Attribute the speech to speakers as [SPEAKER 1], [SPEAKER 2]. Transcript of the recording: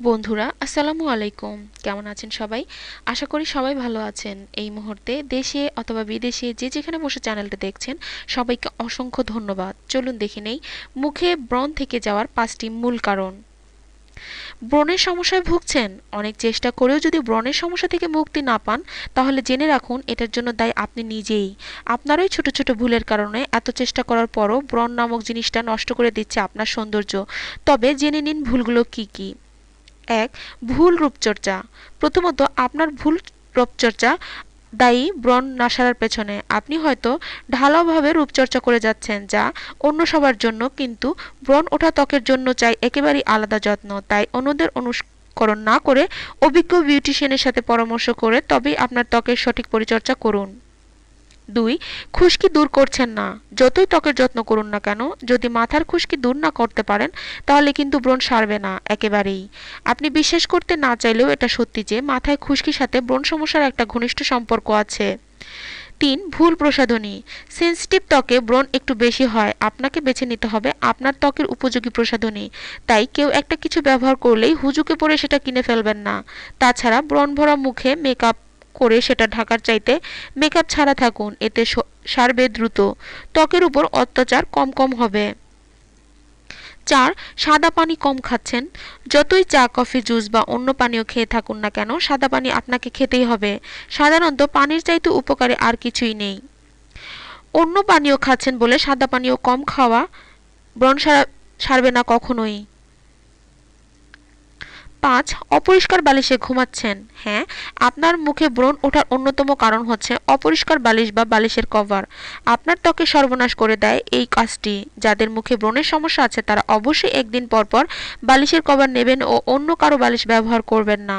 [SPEAKER 1] বন্ধুরা, আসসালামু আলাইকুম। কেমন আছেন সবাই? আশা করি সবাই ভালো আছেন। এই মুহূর্তে দেশে অথবা বিদেশে যে যেখানে বসে চ্যানেলটা দেখছেন, সবাইকে অসংখ্য ধন্যবাদ। চলুন দেখে নেই, মুখে ব্রণ থেকে যাওয়ার পাঁচটি মূল কারণ। ব্রণের সমস্যায় ভুগছেন। অনেক চেষ্টা করেও যদি ব্রণের সমস্যা থেকে মুক্তি না পান, তাহলে জেনে রাখুন, এটার জন্য দায়ী আপনি নিজেই। আপনারই ছোট ছোট ভুলের কারণে এত চেষ্টা করার পরও ব্রণ নামক জিনিসটা নষ্ট করে দিচ্ছে আপনার সৌন্দর্য। তবে জেনে নিন ভুলগুলো কি কী। এক ভুল রূপচর্চা। প্রথমত, আপনার ভুল রূপচর্চা দায়ী ব্রণ না সারার পেছনে। আপনি হয়তো ঢালাওভাবে রূপচর্চা করে যাচ্ছেন, যা অন্য সবার জন্য, কিন্তু ব্রণ ওঠা ত্বকের জন্য চাই একেবারেই আলাদা যত্ন। তাই অন্যদের অনুকরণ না করে অভিজ্ঞ বিউটিশিয়ানের সাথে পরামর্শ করে তবেই আপনার ত্বকের সঠিক পরিচর্যা করুন। দুই, খুশকি দূর করছেন না। যতই ত্বকের যত্ন করুন না কেন, যদি মাথার খুশকি দূর না করতে পারেন, তাহলে কিন্তু ব্রণ সারবে না, একেবারেই। আপনি বিশ্বাস করতে না চাইলেও এটা সত্যি যে, মাথায় খুশকির সাথে ব্রণ সমস্যার একটা ঘনিষ্ঠ সম্পর্ক আছে। তিন, ভুল প্রসাধনী। সেন্সিটিভ ত্বকে ব্রণ একটু বেশি হয়, আপনাকে বেছে নিতে হবে আপনার ত্বকের উপযোগী প্রসাধনী। তাই কেউ একটা কিছু ব্যবহার করলেই হুজুকে পড়ে সেটা কিনে ফেলবেন না। তাছাড়া ব্রণ ভরা মুখে মেকআপ করে সেটা ঢাকার চাইতে মেকআপ ছাড়া থাকুন, এতে সারবে দ্রুত। ত্বকের উপর অত্যাচার কম কম হবে। চার, সাদা পানি কম খাচ্ছেন। যতই চা, কফি, জুস বা অন্য পানীয় খেয়ে থাকুন না কেন, সাদা পানি আপনাকে খেতেই হবে। সাধারণত পানির চাইতে উপকারে আর কিছুই নেই। অন্য পানীয় খাচ্ছেন বলে সাদা পানীয় কম খাওয়া ব্রণ সারবে না কখনোই। পাঁচ অপরিষ্কার বালিশে ঘুমাচ্ছেন। হ্যাঁ আপনার মুখে ব্রণ ওঠার অন্যতম কারণ হচ্ছে অপরিষ্কার বালিশ বা বালিশের কভার। আপনার ত্বকে সর্বনাশ করে দেয় এই কাজটি। যাদের মুখে ব্রণের সমস্যা আছে, তারা অবশ্যই একদিন পর পর বালিশের কভার নেবেন ও অন্য কারও বালিশ ব্যবহার করবেন না।